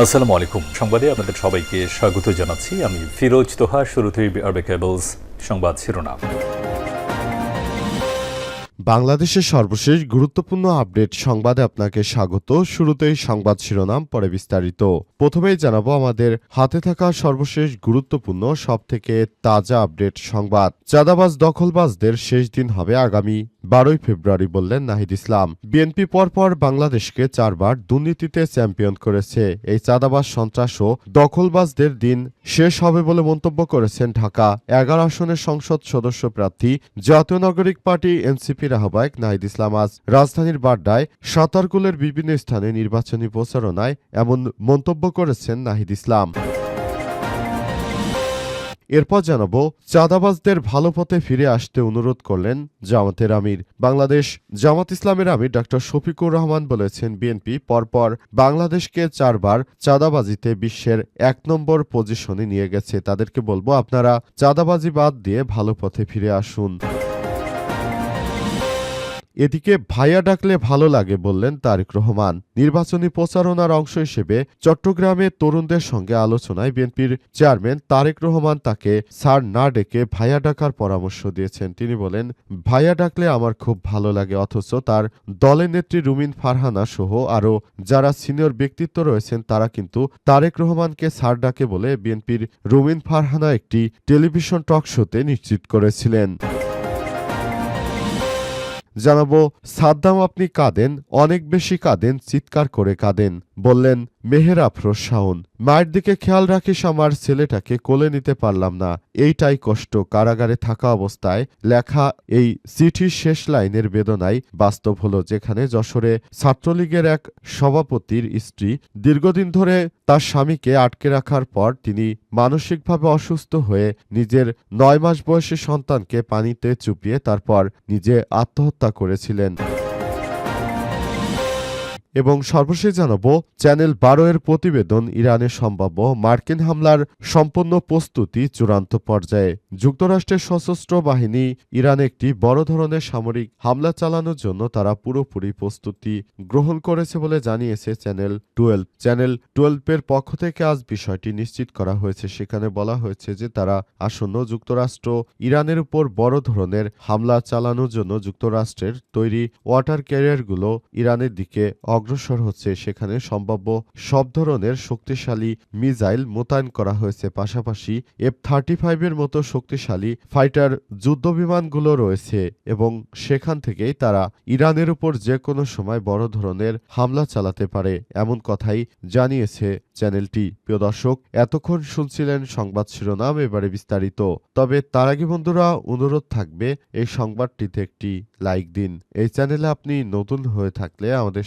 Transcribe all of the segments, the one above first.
আসসালামু আলাইকুম। সংবাদে আপনাদের সবাইকে স্বাগত জানাচ্ছি। আমি ফিরোজ তোহা, শুরুতেই আরবে কেবলস সংবাদ শিরোনাম। বাংলাদেশের সর্বশেষ গুরুত্বপূর্ণ আপডেট সংবাদে আপনাকে স্বাগত। শুরুতেই সংবাদ শিরোনাম, পরে বিস্তারিত। প্রথমেই জানাব আমাদের হাতে থাকা সর্বশেষ গুরুত্বপূর্ণ, সবথেকে তাজা আপডেট সংবাদ। চাঁদাবাজ, দখলবাজদের শেষ দিন হবে আগামী বারোই ফেব্রুয়ারি বললেন নাহিদ ইসলাম, বিএনপি পরপর বাংলাদেশকে চারবার দুর্নীতিতে চ্যাম্পিয়ন করেছে। এই চাঁদাবাজ সন্ত্রাস ও দখলবাজদের দিন শেষ হবে বলে মন্তব্য করেছেন ঢাকা। এগারো আসনের সংসদ সদস্য প্রার্থী জাতীয় নাগরিক পার্টি এনসিপির আহ্বায়ক নাহিদ ইসলাম আজ রাজধানীর বাড্ডায় সাঁতারকুলের বিভিন্ন স্থানে নির্বাচনী প্রচারণায় এমন মন্তব্য করেছেন নাহিদ ইসলাম। এরপর জানাব, চাঁদাবাজদের ভালো পথে ফিরে আসতে অনুরোধ করলেন জামাতের আমির। বাংলাদেশ জামাত ইসলামের আমির ডক্টর শফিকুর রহমান বলেছেন, বিএনপি পরপর বাংলাদেশকে চারবার চাঁদাবাজিতে বিশ্বের এক নম্বর পজিশনে নিয়ে গেছে। তাদেরকে বলব, আপনারা চাঁদাবাজি বাদ দিয়ে ভালো পথে ফিরে আসুন। এদিকে ভাইয়া ডাকলে ভালো লাগে বললেন তারেক রহমান। নির্বাচনী প্রচারণার অংশ হিসেবে চট্টগ্রামে তরুণদের সঙ্গে আলোচনায় বিএনপির চেয়ারম্যান তারেক রহমান তাকে স্যার না ডেকে ভাইয়া ডাকার পরামর্শ দিয়েছেন। তিনি বলেন, ভাইয়া ডাকলে আমার খুব ভালো লাগে, অথচ তার দলের নেত্রী রুমিন ফারহানা সহ আরও যারা সিনিয়র ব্যক্তিত্ব রয়েছেন, তারা কিন্তু তারেক রহমানকে স্যার ডাকে বলে বিএনপির রুমিন ফারহানা একটি টেলিভিশন টক শোতে নিশ্চিত করেছিলেন। জানাব সাদ্দাম আপনি কাঁদেন অনেক বেশি কাঁদেন চিৎকার করে কাঁদেন। বললেন মেহের আফরোজ শাওন মায়ের দিকে খেয়াল রাখিস আমার ছেলেটাকে কোলে নিতে পারলাম না। এইটাই কষ্ট, কারাগারে থাকা অবস্থায় লেখা এই চিঠির শেষ লাইনের বেদনাই বাস্তব হলো, যেখানে যশোরে ছাত্রলীগের এক সভাপতির স্ত্রী দীর্ঘদিন ধরে তার স্বামীকে আটকে রাখার পর তিনি মানসিকভাবে অসুস্থ হয়ে নিজের নয় মাস বয়সী সন্তানকে পানিতে চুপিয়ে তারপর নিজে আত্মহত্যা করেছিলেন। এবং সর্বশেষ জানাব, চ্যানেল বারো এর প্রতিবেদন ইরানে সম্ভাব্য মার্কিন হামলার সম্পূর্ণ প্রস্তুতি চূড়ান্ত পর্যায়ে। যুক্তরাষ্ট্রের সশস্ত্র বাহিনী ইরানে একটি বড় ধরনের সামরিক হামলা চালানোর জন্য তারা পুরোপুরি প্রস্তুতি গ্রহণ করেছে বলে জানিয়েছে চ্যানেল টুয়েলভ। চ্যানেল টুয়েলভের পক্ষ থেকে আজ বিষয়টি নিশ্চিত করা হয়েছে। সেখানে বলা হয়েছে যে তারা আসন্ন যুক্তরাষ্ট্র ইরানের উপর বড় ধরনের হামলা চালানোর জন্য যুক্তরাষ্ট্রের তৈরি ওয়াটার ক্যারিয়ারগুলো ইরানের দিকে অগ্রসর হচ্ছে। সেখানে সম্ভাব্য সব ধরনের শক্তিশালী মিসাইল মোতায়েন করা হয়েছে। পাশাপাশি এফ থার্টি ফাইভের মতো শক্তিশালী ফাইটার যুদ্ধবিমানগুলো রয়েছে এবং সেখান থেকেই তারা ইরানের উপর যে কোনো সময় বড় ধরনের হামলা চালাতে পারে, এমন কথাই জানিয়েছে চ্যানেলটি। প্রিয় দর্শক, এতক্ষণ শুনছিলেন সংবাদ শিরোনাম, এবারে বিস্তারিত। তবে তার আগে বন্ধুরা, অনুরোধ থাকবে এই সংবাদটিতে একটি লাইক দিন। এই চ্যানেলে আপনি নতুন হয়ে থাকলে আমাদের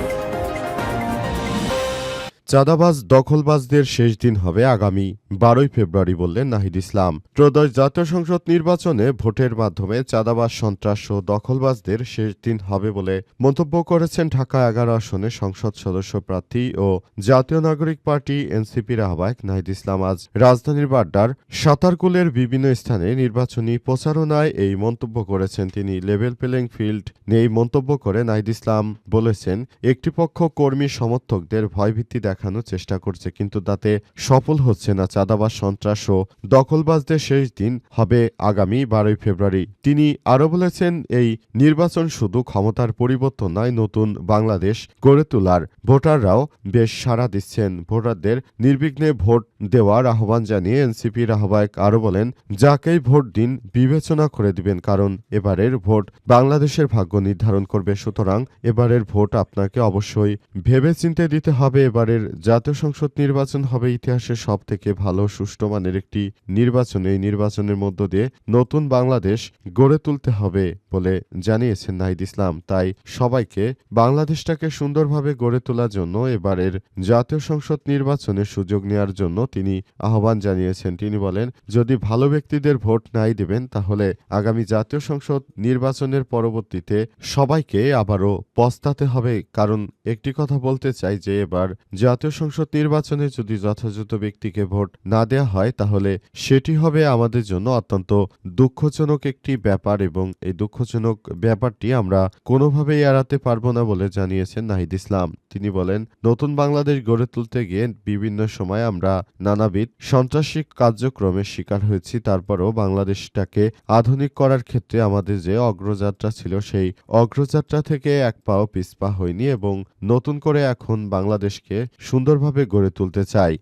চাঁদাবাজ, দখলবাজদের শেষ দিন হবে আগামী বারোই ফেব্রুয়ারি বললেন নাহিদ ইসলাম। ত্রয়োদশ জাতীয় সংসদ নির্বাচনে ভোটের মাধ্যমে চাঁদাবাজ, সন্ত্রাস ও দখলবাজদের শেষ দিন হবে বলে মন্তব্য করেছেন ঢাকা এগারো আসনে সংসদ সদস্য প্রার্থী ও জাতীয় নাগরিক পার্টি এনসিপির আহ্বায়ক নাহিদ ইসলাম। আজ রাজধানীর বাড্ডার সাঁতারকুলের বিভিন্ন স্থানে নির্বাচনী প্রচারণায় এই মন্তব্য করেছেন তিনি। লেভেল প্লেইং ফিল্ড নিয়ে মন্তব্য করে নাহিদ ইসলাম বলেছেন, একটি পক্ষ কর্মী সমর্থকদের ভয়ভীতি দেখানোর চেষ্টা করছে, কিন্তু তাতে সফল হচ্ছে না চাঁদাবাজ সন্ত্রাস ও দখলবাজদের শেষ দিন হবে আগামী বারোই ফেব্রুয়ারি। তিনি আরও বলেছেন, এই নির্বাচন শুধু ক্ষমতার পরিবর্তন নয়, নতুন বাংলাদেশ গড়ে তোলার। ভোটাররাও বেশ সাড়া দিচ্ছেন। ভোটারদের নির্বিঘ্নে ভোট দেওয়ার আহ্বান জানিয়ে এনসিপির আহ্বায়ক আরও বলেন, যাকেই ভোট দিন বিবেচনা করে দিবেন, কারণ এবারের ভোট বাংলাদেশের ভাগ্য নির্ধারণ করবে। সুতরাং এবারের ভোট আপনাকে অবশ্যই ভেবেচিন্তে দিতে হবে। এবারের জাতীয় সংসদ নির্বাচন হবে ইতিহাসের সব থেকে ভালো সুষ্ঠু মানের একটি নির্বাচন। এই নির্বাচনের মধ্য দিয়ে নতুন বাংলাদেশ গড়ে তুলতে হবে বলে জানিয়েছেন নাহিদ ইসলাম। তাই সবাইকে বাংলাদেশটাকে সুন্দরভাবে গড়ে তোলার জন্য, এবারের জাতীয় সংসদ নির্বাচনে সুযোগ নেওয়ার জন্য তিনি আহ্বান জানিয়েছেন। তিনি বলেন, যদি ভালো ব্যক্তিদের ভোট নাই দেবেন, তাহলে আগামী জাতীয় সংসদ নির্বাচনের পরবর্তীতে সবাইকে আবারও পস্তাতে হবে। কারণ একটি কথা বলতে চাই যে, এবার জাতীয় সংসদ নির্বাচনে যদি যথাযথ ব্যক্তিকে ভোট না দেয়া হয়, তাহলে সেটি হবে আমাদের জন্য অত্যন্ত দুঃখজনক একটি ব্যাপার এবং এই দুঃখজনক ব্যাপারটি আমরা কোনোভাবেই এড়াতে পারব না বলে জানিয়েছেন নাহিদ ইসলাম। তিনি বলেন, নতুন বাংলাদেশ গড়ে তুলতে গিয়ে বিভিন্ন সময় আমরা নানাবিধ সন্ত্রাসী কার্যক্রমের শিকার হয়েছি, তারপরও বাংলাদেশটাকে আধুনিক করার ক্ষেত্রে আমাদের যে অগ্রযাত্রা ছিল সেই অগ্রযাত্রা থেকে এক পাও পিছপা হয়নি এবং নতুন করে এখন বাংলাদেশকে সুন্দরভাবে গড়ে তুলতে চাই।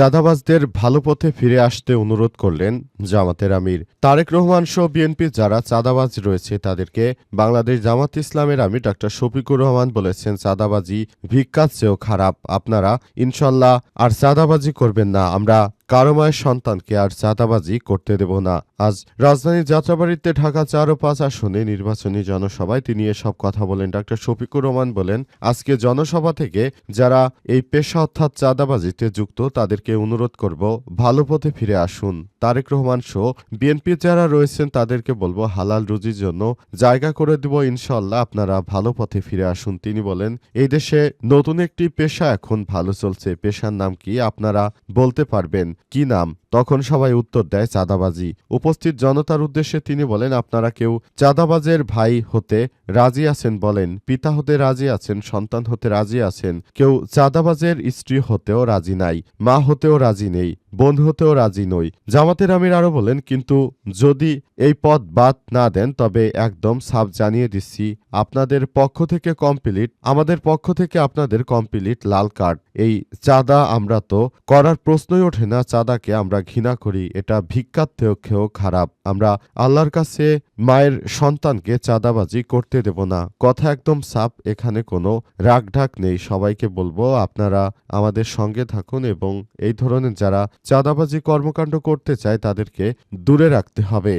চাঁদাবাজদের ভালো পথে ফিরে আসতে অনুরোধ করলেন জামাতের আমির। তারেক রহমান সহ বিএনপি যারা চাঁদাবাজ রয়েছে তাদেরকে বাংলাদেশ জামাত ইসলামের আমির ডাক্তার শফিকুর রহমান বলেছেন, চাঁদাবাজি ভিক্ষার চেয়েও খারাপ। আপনারা ইনশাল্লাহ আর চাঁদাবাজি করবেন না। আমরা কারও মায়ের সন্তানকে আর চাঁদাবাজি করতে দেব না। আজ রাজধানীর যাত্রাবাড়িতে ঢাকা চার ও পাঁচ আসনে নির্বাচনী জনসভায় তিনি এসব কথা বলেন। ডাক্তার শফিকুর রহমান বলেন, আজকে জনসভা থেকে যারা এই পেশা অর্থাৎ চাঁদাবাজিতে যুক্ত, তাদেরকে অনুরোধ করব, ভালো পথে ফিরে আসুন। তারেক রহমান শো বিএনপি যারা রয়েছেন, তাদেরকে বলব, হালাল রুজির জন্য জায়গা করে দেব ইনশাল্লাহ আপনারা ভালো পথে ফিরে আসুন। তিনি বলেন, এই দেশে নতুন একটি পেশা এখন ভালো চলছে। পেশার নাম কি আপনারা বলতে পারবেন? কি নাম তখন সবাই উত্তর দেয়, চাঁদাবাজি। উপস্থিত জনতার উদ্দেশ্যে তিনি বলেন, আপনারা কেউ চাঁদাবাজের ভাই হতে রাজি আছেন বলেন, পিতা হতে রাজি আছেন, সন্তান হতে রাজি আছেন, কেউ চাঁদাবাজের স্ত্রী হতেও রাজি নাই, মা হতেও রাজি নেই বোন হতেও রাজি নই। জামাতের আমির আরও বলেন, কিন্তু যদি এই পদ বাদ না দেন, তবে একদম সাফ জানিয়ে দিচ্ছি, আপনাদের পক্ষ থেকে কমপ্লিট, আমাদের পক্ষ থেকে আপনাদের কমপ্লিট লাল কার্ড। এই চাঁদা আমরা তো করার প্রশ্নই ওঠে না, চাঁদাকে আমরা ঘৃণা করি, এটা ভিক্ষার থেকেও খারাপ। আমরা আল্লাহর কাছে মায়ের সন্তানকে চাঁদাবাজি করতে দেব না। কথা একদম সাপ এখানে কোনো রাগঢাক নেই। সবাইকে বলব, আপনারা আমাদের সঙ্গে থাকুন এবং এই ধরনের যারা চাঁদাবাজি কর্মকাণ্ড করতে চায়, তাদেরকে দূরে রাখতে হবে।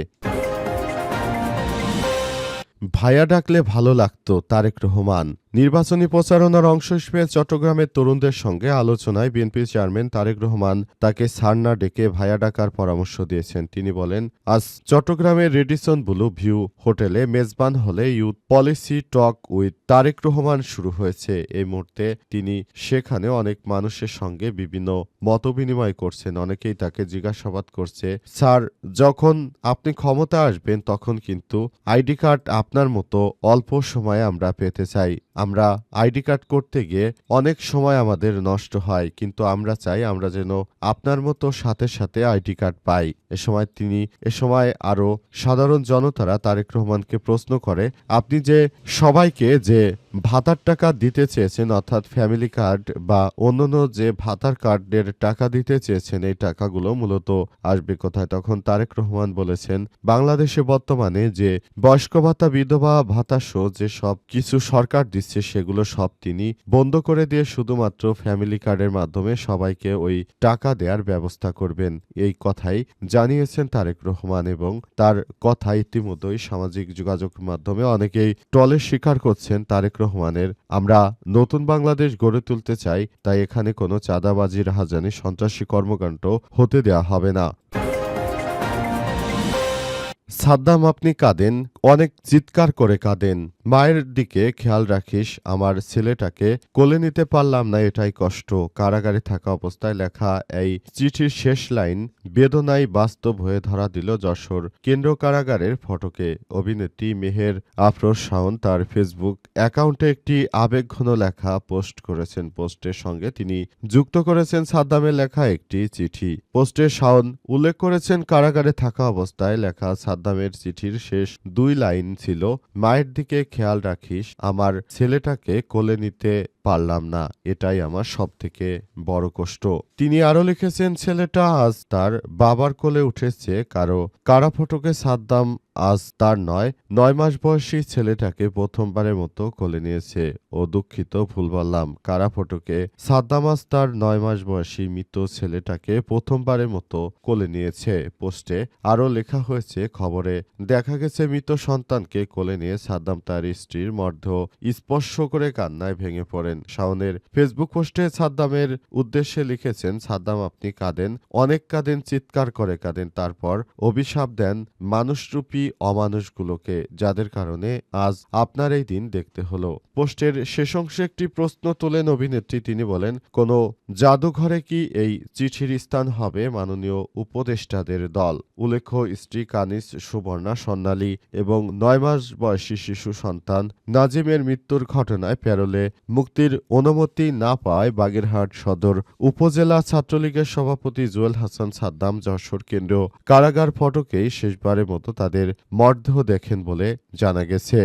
ভাইয়া ডাকলে ভালো লাগতো, তারেক রহমান। নির্বাচনী প্রচারণার অংশ হিসেবে চট্টগ্রামের তরুণদের সঙ্গে আলোচনায় বিএনপি চেয়ারম্যান তারেক রহমান তাকে সারনা ডেকে ভাইয়া ডাকার পরামর্শ দিয়েছেন। তিনি বলেন, আজ চট্টগ্রামের রেডিসন ব্লু ভিউ হোটেলে মেজবান হলে youth policy talk with Tarique Rahman শুরু হয়েছে। এই মুহূর্তে তিনি সেখানে অনেক মানুষের সঙ্গে বিভিন্ন মতবিনিময় করছেন। অনেকেই তাকে জিজ্ঞাসাবাদ করছে, স্যার, যখন আপনি ক্ষমতা আসবেন তখন কিন্তু আইডি কার্ড আপনার মতো অল্প সময়ে আমরা পেতে চাই। আমরা আইডি কার্ড করতে গিয়ে অনেক সময় আমাদের নষ্ট হয়, কিন্তু আমরা চাই আমরা যেন আপনার মতো সাথে সাথে আইডি কার্ড পাই। এ সময় তিনি, এ সময় আরও সাধারণ জনতারা তারেক রহমানকে প্রশ্ন করে, আপনি যে সবাইকে যে ভাতার টাকা দিতে চেয়েছেন, অর্থাৎ ফ্যামিলি কার্ড বা অন্যান্য যে ভাতার কার্ডের টাকা দিতে চেয়েছেন, এই টাকাগুলো মূলত আসবে কোথায়? তখন তারেক রহমান বলেছেন, বাংলাদেশে বর্তমানে যে বয়স্ক ভাতা, বিধবা ভাতা সহ যে সব কিছু সরকার দিচ্ছে, সেগুলো সব তিনি বন্ধ করে দিয়ে শুধুমাত্র ফ্যামিলি কার্ডের মাধ্যমে সবাইকে ওই টাকা দেওয়ার ব্যবস্থা করবেন। এই কথাই জানিয়েছেন তারেক রহমান এবং তার কথা ইতিমধ্যেই সামাজিক যোগাযোগ মাধ্যমে অনেকেই টলের স্বীকার করছেন তারেক রহমানের, আমরা নতুন বাংলাদেশ গড়ে তুলতে চাই, তাই এখানে কোনো চাঁদাবাজির হাজানি সন্ত্রাসী কর্মকাণ্ড হতে দেয়া হবে না। সাদ্দাম আপনি কাঁদেন, অনেক চিৎকার করে কাঁদেন। মায়ের দিকে খেয়াল রাখিস, আমার ছেলেটাকে কোলে নিতে পারলাম না, এটাই কষ্ট। কারাগারে থাকা অবস্থায় লেখা এই চিঠির শেষ লাইন, বেদনায় বাস্তব হয়ে ধরা দিল যশোর কেন্দ্র কারাগারের ফটকে। অভিনেত্রী মেহের আফরোজ শাওন তার ফেসবুক অ্যাকাউন্টে একটি আবেগঘন লেখা পোস্ট করেছেন। পোস্টের সঙ্গে তিনি যুক্ত করেছেন সাদ্দামের লেখা একটি চিঠি। পোস্টে শাওন উল্লেখ করেছেন, কারাগারে থাকা অবস্থায় লেখা সাদ্দামের চিঠির শেষ দুই লাইন ছিল, মায়ের দিকে খেয়াল রাখিস আমার ছেলেটাকে কোলে নিতে পারলাম না, এটাই আমার সব থেকে বড় কষ্ট। তিনি আরও লিখেছেন, ছেলেটা আজ তার বাবার কোলে উঠেছে, কারও কারা ফটকে সাদ্দাম আজ তার নয়। নয় মাস বয়সী ছেলেটাকে প্রথমবারের মতো কোলে নিয়েছে। ও দুঃখিত, ভুল বললাম। কারা ফটকে সাদ্দাম আজ তার নয় মাস বয়সী মৃত ছেলেটাকে প্রথমবারের মতো কোলে নিয়েছে। পোস্টে আরও লেখা হয়েছে, খবরে দেখা গেছে, মৃত সন্তানকে কোলে নিয়ে সাদ্দাম তার স্ত্রীর মর্ধ স্পর্শ করে কান্নায় ভেঙে পড়ে। করেন। শাওনের ফেসবুক পোস্টে সাদ্দামের উদ্দেশ্যে লিখেছেন, সাদ্দাম, আপনি কাঁদেন। অনেক কাঁদেন, চিৎকার করে কাঁদেন। তারপর অভিশাপ দেন মানুষরূপী অমানুষগুলোকে, যাদের কারণে আজ আপনার এই দিন দেখতে হলো। পোস্টের শেষ অংশে একটি প্রশ্ন তোলেন অভিনেত্রী। তিনি বলেন, কোনো জাদুঘরে কি এই চিঠির স্থান হবে? মাননীয় উপদেষ্টাদের দল। উল্লেখ্য, স্ত্রী কানিস সুবর্ণা সন্ন্যালী এবং নয় মাস বয়সী শিশু সন্তান নাজিমের মৃত্যুর ঘটনায় প্যারোলে মুক্তির অনুমতি না পায় বাগেরহাট সদর উপজেলা ছাত্রলীগের সভাপতি জুয়েল হাসান সাদ্দাম, যশোর কেন্দ্র কারাগার ফটকেই শেষবারের মতো তাদের মর্ধ দেখেন বলে জানা গেছে।